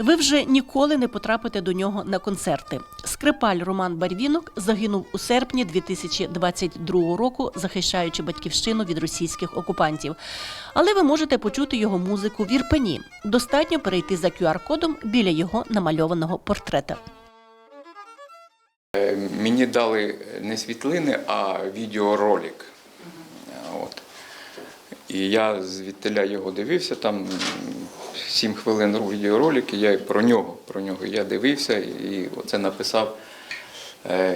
Ви вже ніколи не потрапите до нього на концерти. Скрипаль Роман Барвінок загинув у серпні 2022 року, захищаючи батьківщину від російських окупантів. Але ви можете почути його музику в Ірпені. Достатньо перейти за QR-кодом біля його намальованого портрета. Е, Мені дали не світлини, а відеоролик. От. І я звідтиля його дивився, там м, сім хвилин відеоролик, і я про нього, про нього. Я дивився і оце написав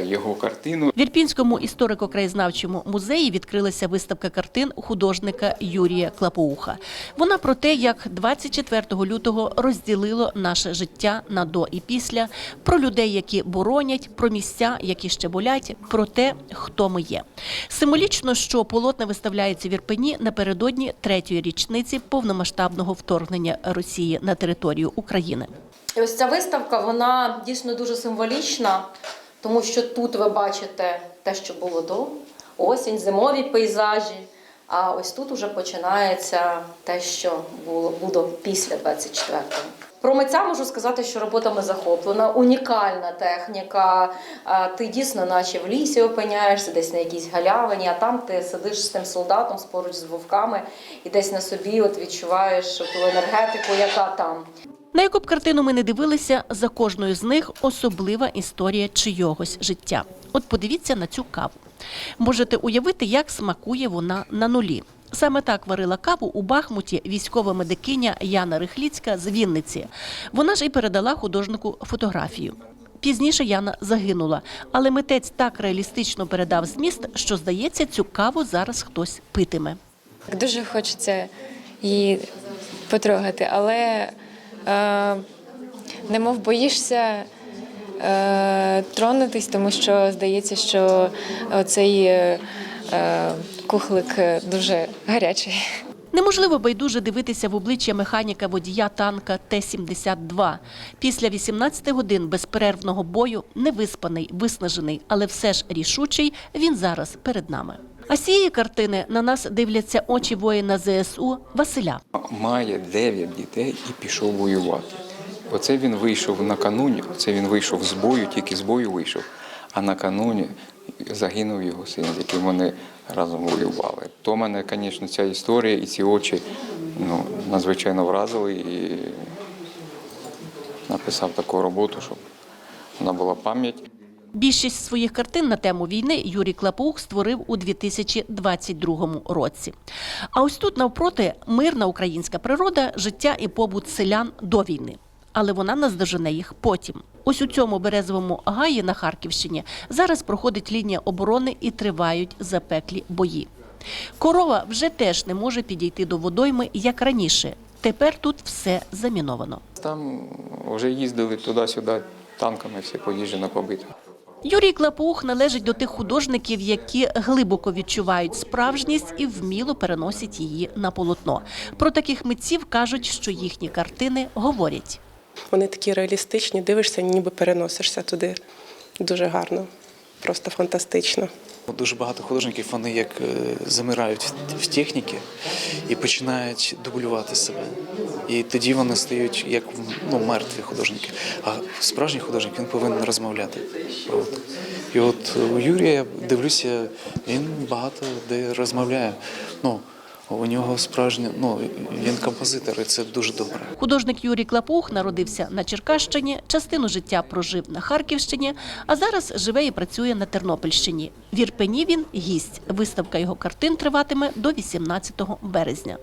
його картину. В Ірпінському історико-краєзнавчому музеї відкрилася виставка картин художника Юрія Клапоуха. Вона про те, як 24 лютого розділило наше життя на до і після, про людей, які боронять, про місця, які ще болять, про те, хто ми є. Символічно, що полотна виставляється в Ірпені напередодні третьої річниці повномасштабного вторгнення Росії на територію України. І ось ця виставка, вона дійсно дуже символічна, тому що тут ви бачите те, що було до осінь, зимові пейзажі. А ось тут уже починається те, що було буде після 24-го. Про митця можу сказати, що роботами захоплена, унікальна техніка. Ти дійсно, наче в лісі опиняєшся, десь на якійсь галявині, а там ти сидиш з тим солдатом поруч з вовками і десь на собі от відчуваєш ту енергетику, яка там. На яку б картину ми не дивилися, за кожною з них особлива історія чийогось життя. От подивіться на цю каву. Можете уявити, як смакує вона на нулі. Саме так варила каву у Бахмуті військова медикиня Яна Рихліцька з Вінниці. Вона ж і передала художнику фотографію. Пізніше Яна загинула, але митець так реалістично передав зміст, що здається, цю каву зараз хтось питиме. Дуже хочеться її потрогати, але немов боїшся е, тронутись, тому що здається, що цей е, е, кухлик дуже гарячий. Неможливо байдуже дивитися в обличчя механіка водія танка Т-72. Після 18 годин безперервного бою, невиспаний, виснажений, але все ж рішучий, він зараз перед нами. А з цієї картини на нас дивляться очі воїна ЗСУ Василя. Має 9 дітей і пішов воювати. Оце він вийшов накануні, оце він вийшов з бою, тільки з бою вийшов. А накануні загинув його син, з яким вони разом воювали. То мене, звісно, ця історія і ці очі ну, надзвичайно вразили і написав таку роботу, щоб вона була пам'ять. Більшість своїх картин на тему війни Юрій Клапух створив у 2022 році. А ось тут навпроти мирна українська природа, життя і побут селян до війни. Але вона наздожене їх потім. Ось у цьому березовому гаї на Харківщині зараз проходить лінія оборони і тривають запеклі бої. Корова вже теж не може підійти до водойми, як раніше. Тепер тут все заміновано. Там вже їздили туди-сюди танками, все поїжджено побито. Юрій Клапух належить до тих художників, які глибоко відчувають справжність і вміло переносять її на полотно. Про таких митців кажуть, що їхні картини говорять. Вони такі реалістичні, дивишся, ніби переносишся туди. Дуже гарно, просто фантастично. Дуже багато художників вони як е, замирають в- техніці і починають дублювати себе. І тоді вони стають як ну, мертві художники. А справжній художник він повинен розмовляти. От. І от у Юрія дивлюся, він багато де розмовляє. Ну, у нього справжнє, ну він композитор, і це дуже добре. Художник Юрій Клапух народився на Черкащині, частину життя прожив на Харківщині, а зараз живе і працює на Тернопільщині. В Ірпені він гість. Виставка його картин триватиме до 18 березня.